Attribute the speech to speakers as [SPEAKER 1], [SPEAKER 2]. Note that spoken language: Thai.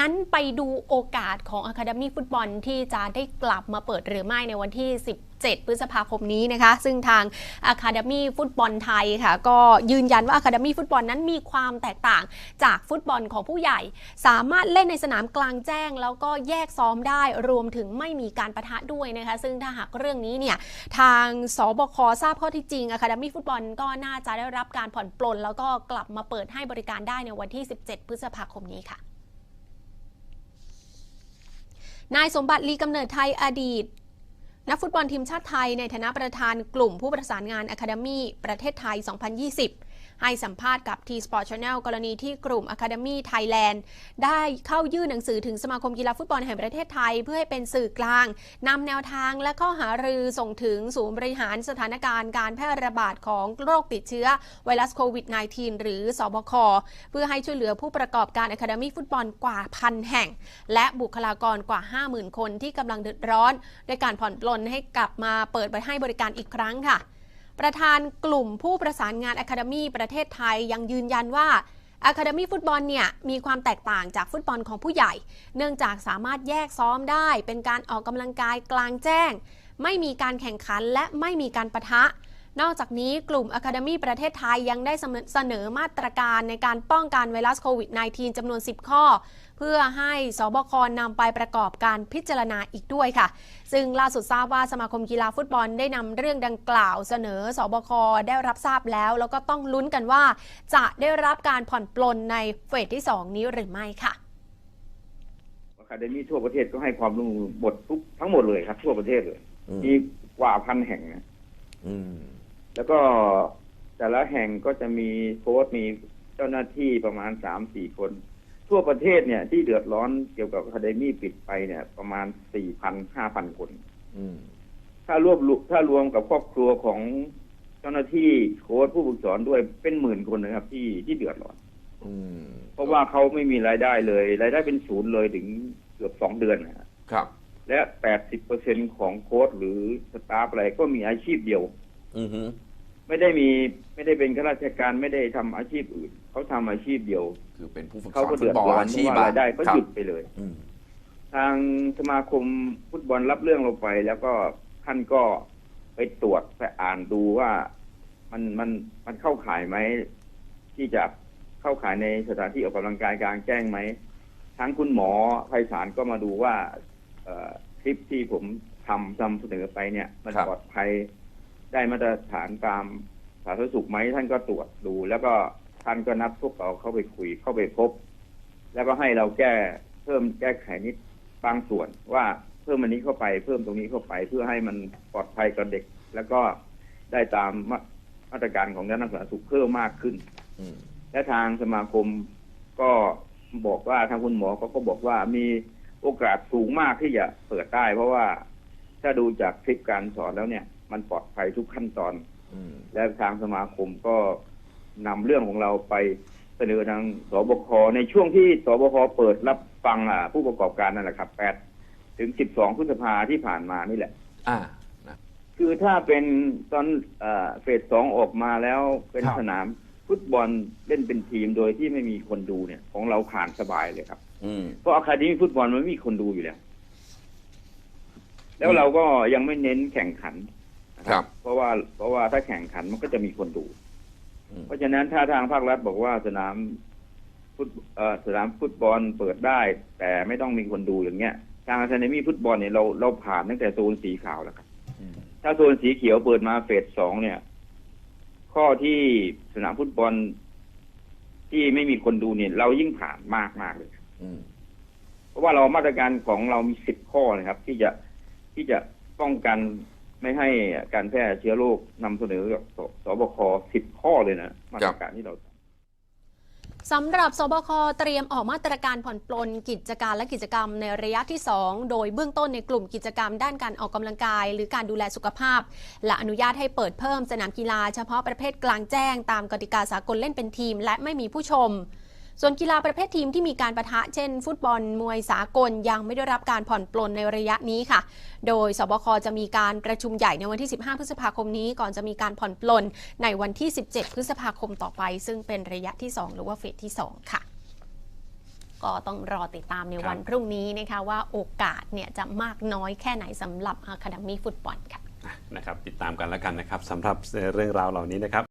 [SPEAKER 1] นั้นไปดูโอกาสของ Academy ฟุตบอลที่จะได้กลับมาเปิดหรือไม่ในวันที่17พฤษภาคมนี้นะคะ ซึ่งทาง Academy ฟุตบอลไทยค่ะ ก็ยืนยันว่า Academy ฟุตบอลนั้นมีความแตกต่างจากฟุตบอลของผู้ใหญ่ สามารถเล่นในสนามกลางแจ้ง แล้วก็แยกซ้อมได้รวมถึงไม่มีการประทะด้วยนะคะ ซึ่งถ้าหากเรื่องนี้เนี่ยทางสบคทราบข้อที่จริง Academy ฟุตบอลก็น่าจะได้รับการผ่อนปลน แล้วก็กลับมาเปิดให้บริการได้ในวันที่ 17 พฤษภาคมนี้ค่ะ นายสมบัติลีกำเนิดไทยอดีต นักฟุตบอลทีมชาติไทยในฐานะประธานกลุ่มผู้ประสานงานอะคาเดมี่ประเทศไทย 2020 ให้สัมภาษณ์กับ T-Sport Channel กรณีที่กลุ่ม Academy Thailand ได้เข้ายื่นหนังสือถึงสมาคมกีฬาฟุตบอลแห่งประเทศไทย เพื่อให้เป็นสื่อกลางนำแนวทางและข้อหารือส่งถึงศูนย์บริหารสถานการณ์การแพร่ระบาดของโรคติดเชื้อไวรัสโควิด -19 หรือสบค เพื่อให้ช่วยเหลือผู้ประกอบการ Academy ฟุตบอลกว่าพันแห่ง และบุคลากรกว่า 50,000 คนที่กำลังเดือดร้อน ด้วยการผ่อนปลนให้กลับมาเปิดให้บริการอีกครั้งค่ะ ประธานกลุ่มผู้ประสานงานอะคาเดมีประเทศไทยยังยืนยันว่าอะคาเดมีฟุตบอลเนี่ยมีความแตกต่างจากฟุตบอลของผู้ใหญ่ เนื่องจากสามารถแยกซ้อมได้ เป็นการออกกำลังกายกลางแจ้ง ไม่มีการแข่งขันและไม่มีการประทะ นอกจากนี้กลุ่ม Academy ประเทศไทยยังได้เสนอมาตรการในการป้องกันไวรัสโควิด -19 จำนวน 10 ข้อ เพื่อให้สบคนำไปประกอบการพิจารณาอีกด้วยค่ะ ซึ่งล่าสุดทราบว่าสมาคมกีฬาฟุตบอลได้นำเรื่องดังกล่าวเสนอสบคได้รับทราบแล้ว แล้วก็ต้องลุ้นกันว่า จะได้รับการผ่อนปลนในเฟสที่ 2 นี้หรือไม่ค่ะ
[SPEAKER 2] อะคาเดมี่ทั่วประเทศก็ให้ความร่วมมือหมดทุกทั้งหมดเลยครับ ทั่วประเทศเลย
[SPEAKER 3] อืม
[SPEAKER 2] มีกว่าพันแห่งนะ
[SPEAKER 3] อืม
[SPEAKER 2] แล้วก็แต่ละแห่งก็จะมีโค้ชมีเจ้าหน้าที่ประมาณสามสี่คน ทั่วประเทศเนี่ย ที่เดือดร้อนเกี่ยวกับอะคาเดมี่ปิดไปเนี่ย ประมาณสี่พันห้าพันคน
[SPEAKER 3] อืม
[SPEAKER 2] ถ้ารวบรวมถ้ารวมกับครอบครัวของเจ้าหน้าที่โค้ชผู้ฝึกสอนด้วยเป็นหมื่นคนนะครับ ที่ที่เดือดร้อน
[SPEAKER 3] อืม
[SPEAKER 2] เพราะว่าเขาไม่มีรายได้เลย รายได้เป็นศูนย์เลยถึงเกือบสองเดือนนะฮะ
[SPEAKER 3] ครับ
[SPEAKER 2] และแปดสิบเปอร์เซ็นของโค้ชหรือสตาฟอะไรก็มีอาชีพเดียว
[SPEAKER 3] อือฮึ
[SPEAKER 2] ไม่ได้มีไม่ได้เป็นข้าราชการไม่ได้ทำอาชีพอื่นเขาทำอาชีพเดียว
[SPEAKER 3] คือเป็นผู้ฝึกส
[SPEAKER 2] เขา
[SPEAKER 3] อน
[SPEAKER 2] ก็
[SPEAKER 3] ฟุ
[SPEAKER 2] เดือ
[SPEAKER 3] ต
[SPEAKER 2] ด
[SPEAKER 3] บอล
[SPEAKER 2] ร้อน
[SPEAKER 3] อา
[SPEAKER 2] เพ
[SPEAKER 3] ชีพ
[SPEAKER 2] ราะว่ารายได้ก็
[SPEAKER 3] ครับ
[SPEAKER 2] หยุดไปเลย
[SPEAKER 3] อืม
[SPEAKER 2] ทางสมาคมฟุตบอลรับเรื่องเราไป แล้วก็ท่านก็ไปตรวจไปอ่านดูว่ามันมันมันเข้าข่ายไหมที่จะเข้าข่ายในสถานที่ออกกำลังกายกลางแจ้งไหมทั้งคุณหมอไพศาลก็มาดูว่า เอ่อคลิปที่ผมทำนำเสนอไปเนี่ย มัน
[SPEAKER 3] ครับ
[SPEAKER 2] ปลอดภัย ได้มาตรฐานตามสาธารณสุขไหมท่านก็ตรวจดู แล้วก็ท่านก็นัดพวกเราเข้าไปคุยเข้าไปพบ แล้วก็ให้เราแก้เพิ่มแก้ไขนิดบางส่วนว่าเพิ่มอันนี้เข้าไป เพิ่มตรงนี้เข้าไปเพื่อให้มันปลอดภัยกับเด็ก แล้วก็ได้ตามมาตรการของด้านสาธารณสุขเพิ่มมากขึ้นและทางสมาคมก็บอกว่าทางคุณหมอเขาก็บอกว่ามีโอกาสสูงมากที่จะเปิดได้ เพราะว่าถ้าดูจากคลิปการสอนแล้วเนี่ย มันปลอดภัยทุกขั้นตอน
[SPEAKER 3] อืม
[SPEAKER 2] และทางสมาคมก็นำเรื่องของเราไปเสนอทางสบคในช่วงที่สบคเปิดรับฟังอ่าผู้ประกอบการนั่นแหละครับ8ถึง12พฤษภาที่ผ่านมานี่แหละ
[SPEAKER 3] อ่านะ
[SPEAKER 2] คือถ้าเป็นตอนเอ่อเฟสสองออกมาแล้วเป็น
[SPEAKER 3] ครับ
[SPEAKER 2] สนามฟุตบอลเล่นเป็นทีมโดยที่ไม่มีคนดูเนี่ย ของเราผ่านสบายเลยครับ
[SPEAKER 3] อืม
[SPEAKER 2] เพราะอาคาเดมี่ฟุตบอลมันไม่มีคนดูอยู่แล้ว แล้วเราก็ยังไม่เน้นแข่งขันนะ ครับ เพราะว่าเพราะว่าถ้าแข่งขันมันก็จะมีคนดู
[SPEAKER 3] อืม
[SPEAKER 2] เพราะฉะนั้นถ้าทางภาครัฐบอกว่าสนามฟุตเอ่อสนามฟุตบอลเปิดได้ แต่ไม่ต้องมีคนดูอย่างเงี้ย ทางอาคาเดมี่ฟุตบอลเนี่ยเราเราผ่านตั้งแต่โซนสีขาวแล้วครับ
[SPEAKER 3] อืม
[SPEAKER 2] ถ้าโซนสีเขียวเปิดมาเฟสสองเนี่ย ข้อที่สนามฟุตบอลที่ไม่มีคนดูเนี่ย เรายิ่งผ่านมากมากๆเลย
[SPEAKER 3] อืม
[SPEAKER 2] เพราะว่าเรามาตรการของเรามีสิบข้อนะครับ ที่จะที่จะป้องกัน ไม่ให้การแพร่เชื้อโรคนำเสนอกับสสบคสิบข้อเลยนะมาตรการที่เราทำ
[SPEAKER 1] สำหรับสบคเตรียมออกมาตรการผ่อนปลนกิจการและกิจกรรมในระยะที่ 2 โดยเบื้องต้นในกลุ่มกิจกรรมด้านการออกกำลังกาย หรือการดูแลสุขภาพ และอนุญาตให้เปิดเพิ่มสนามกีฬาเฉพาะประเภทกลางแจ้ง ตามกติกาสากลเล่นเป็นทีม และไม่มีผู้ชม ส่วนกีฬาประเภททีมที่มีการประทะเช่น ฟุตบอลมวยสากลยังไม่ได้รับการผ่อนปลนในระยะนี้ค่ะ โดยสบคจะมีการประชุมใหญ่ในวันที่ 15 พฤษภาคมนี้ก่อนจะมีการผ่อนปลนในวันที่ 17 พฤษภาคมต่อไป ซึ่งเป็นระยะที่ 2 หรือว่าเฟสที่ 2 ค่ะก็ต้องรอติดตามใน
[SPEAKER 4] ครับ
[SPEAKER 1] วันพรุ่งนี้นะคะว่าโอกาสเนี่ยจะมากน้อยแค่ไหนสำหรับอะคาเดมี่ฟุตบอลค่ะ
[SPEAKER 4] นะครับติดตามกันแล้วกันนะครับสำหรับเรื่องราวเหล่านี้นะครับ